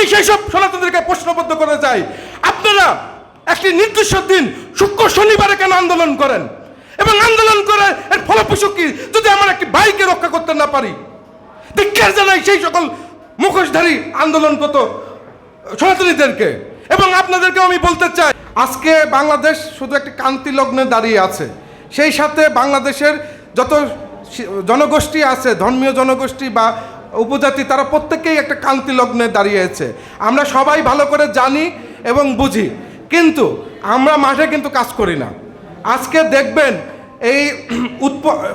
আমি সেই সব সনাতনীদেরকে প্রশ্নবদ্ধ করে যাই আপনারা একটি নির্দিষ্ট দিন শুক্র শনিবারে কেন আন্দোলন করেন? এবং আন্দোলন করে এর ফলপ্রসূ কি? যদি আমার একটি ভাইকে রক্ষা করতে না পারি ধিক্ষার জানাই সেই সকল মুখোশধারী আন্দোলন কত সনাতনীদেরকে? এবং আপনাদেরকে আমি বলতে চাই, আজকে বাংলাদেশ শুধু একটি কান্তি লগ্নে দাঁড়িয়ে আছে। সেই সাথে বাংলাদেশের যত জনগোষ্ঠী আছে, ধর্মীয় জনগোষ্ঠী বা উপজাতি তারা প্রত্যেকেই একটা কান্তি লগ্নে দাঁড়িয়েছে। আমরা সবাই ভালো করে জানি এবং বুঝি। কিন্তু আমরা মাঠে কিন্তু কাজ করি না। আজকে দেখবেন এই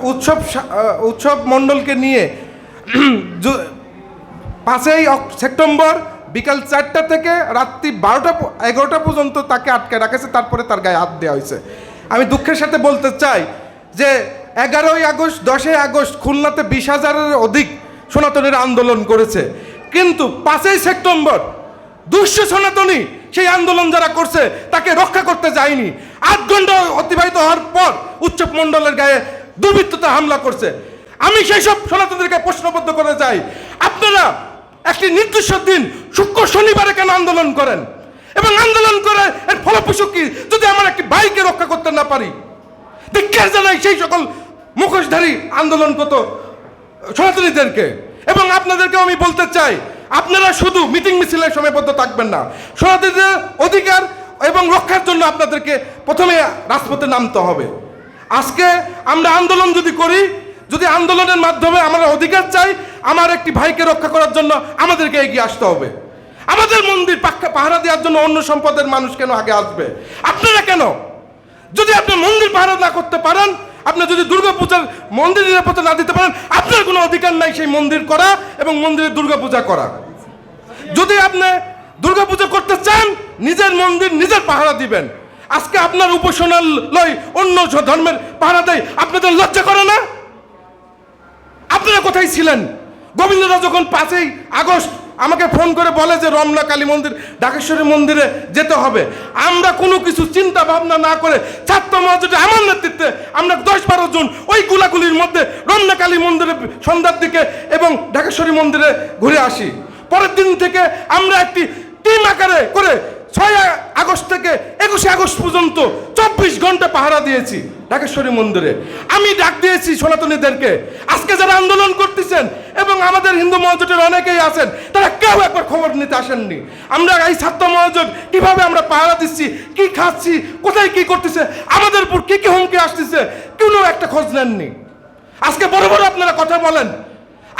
উৎসব উৎসব মণ্ডলকে নিয়ে পাঁচই সেপ্টেম্বর বিকাল চারটা থেকে রাত্রি বারোটা এগারোটা পর্যন্ত তাকে আটকে রাখেছে। তারপরে তার গায়ে হাত দেওয়া হয়েছে। আমি দুঃখের সাথে বলতে চাই যে এগারোই আগস্ট, দশই আগস্ট খুলনাতে বিশ হাজারের অধিক সনাতনীরা আন্দোলন করেছে। কিন্তু পাঁচই সেপ্টেম্বর দুঃস্ব সনাতনী সেই আন্দোলন যারা করছে, তাকে রক্ষা করতে যায়নি। আট ঘণ্টা অতিবাহিত হওয়ার পর উৎসব মণ্ডলের গায়ে দুর্বৃত্ততা হামলা করছে। আমি সেই সব সনাতনীদেরকে প্রশ্নবদ্ধ করে যাই। আপনারা একটি নির্দিষ্ট দিন শুক্র শনিবারে কেন আন্দোলন করেন? এবং আন্দোলন করে এর ফলপ্রসূ কি? যদি আমার একটি বাইকে রক্ষা করতে না পারি ধিক্ষার জানাই সেই সকল মুখোশধারী আন্দোলন কত সনাতনীদেরকে এবং আপনাদেরকে আমি বলতে চাই, আপনারা শুধু মিটিং মিছিলের সময়বদ্ধ থাকবেন না। সনাতনীদের অধিকার এবং রক্ষার জন্য আপনাদেরকে প্রথমে রাজপথে নামতে হবে। আজকে আমরা আন্দোলন যদি করি, যদি আন্দোলনের মাধ্যমে আমরা অধিকার চাই, আমার একটি ভাইকে রক্ষা করার জন্য আমাদেরকে এগিয়ে আসতে হবে। আমাদের মন্দির পাক্কা পাহারা দেওয়ার জন্য অন্য সম্পদের মানুষ কেন আগে আসবে? আপনারা কেন? যদি আপনি মন্দির পাহারা না করতে পারেন আপনি যদি দুর্গাপূজার মন্দির নিরাপত্তা না দিতে পারেন, আপনার কোনো অধিকার নাই সেই মন্দির করা এবং মন্দিরে দুর্গাপূজা করা। যদি আপনি দুর্গাপূজা করতে চান, নিজের মন্দির নিজের পাহারা দিবেন। আজকে আপনার উপাসনালয় অন্য ধর্মের পাহারা দেয় আপনাদের লজ্জা করে না? আপনারা কোথায় ছিলেন? গোবিন্দদা যখন পাঁচই আগস্ট আমাকে ফোন করে বলে যে রমনা কালী মন্দির ঢাকেশ্বরী মন্দিরে যেতে হবে। আমরা কোনো কিছু চিন্তা ভাবনা না করে ছাত্র মহাজোটে আমার নেতৃত্বে আমরা দশ বারো জন ওই গুলাগুলির মধ্যে রমনা কালী মন্দিরে সন্ধ্যার দিকে এবং ঢাকেশ্বরী মন্দিরে ঘুরে আসি। পরের দিন থেকে আমরা একটি টিম আকারে করে ছয় আগস্ট থেকে একুশে আগস্ট পর্যন্ত চব্বিশ ঘণ্টা পাহারা দিয়েছি। ঢাকেশ্বরী মন্দিরে। আমি ডাক দিয়েছি সনাতনীদেরকে। আজকে যারা আন্দোলন করতেছেন এবং আমাদের হিন্দু মহাজোটের অনেকেই আছেন, তারা কেউ একবার খবর নিতে আসেননি। আমরা এই ছাত্র মহাজোট কীভাবে আমরা পাহারা দিচ্ছি, কি খাচ্ছি, কোথায় কি করতেছে, আমাদের উপর কি কি হুমকি আসতেছে, কোনো একটা খোঁজ নেননি। আজকে বড় বড় আপনারা কথা বলেন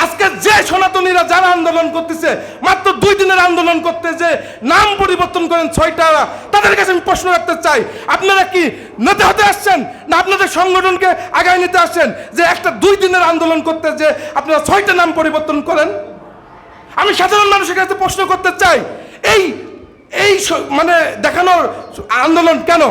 আজকে যে সনাতনীরা যারা আন্দোলন করতেছে, মাত্র দুই দিনের আন্দোলন করতে যে নাম পরিবর্তন করেন ছয়টা তাদের কাছে আমি প্রশ্ন রাখতে চাই, আপনারা কি নেতা হতে আসছেন না আপনাদের সংগঠনকে আগায় নিতে আসছেন যে একটা দুই দিনের আন্দোলন করতে যে আপনারা ছয়টা নাম পরিবর্তন করেন? আমি সাধারণ মানুষের কাছে প্রশ্ন করতে চাই, এই এই মানে দেখানোর আন্দোলন কেন?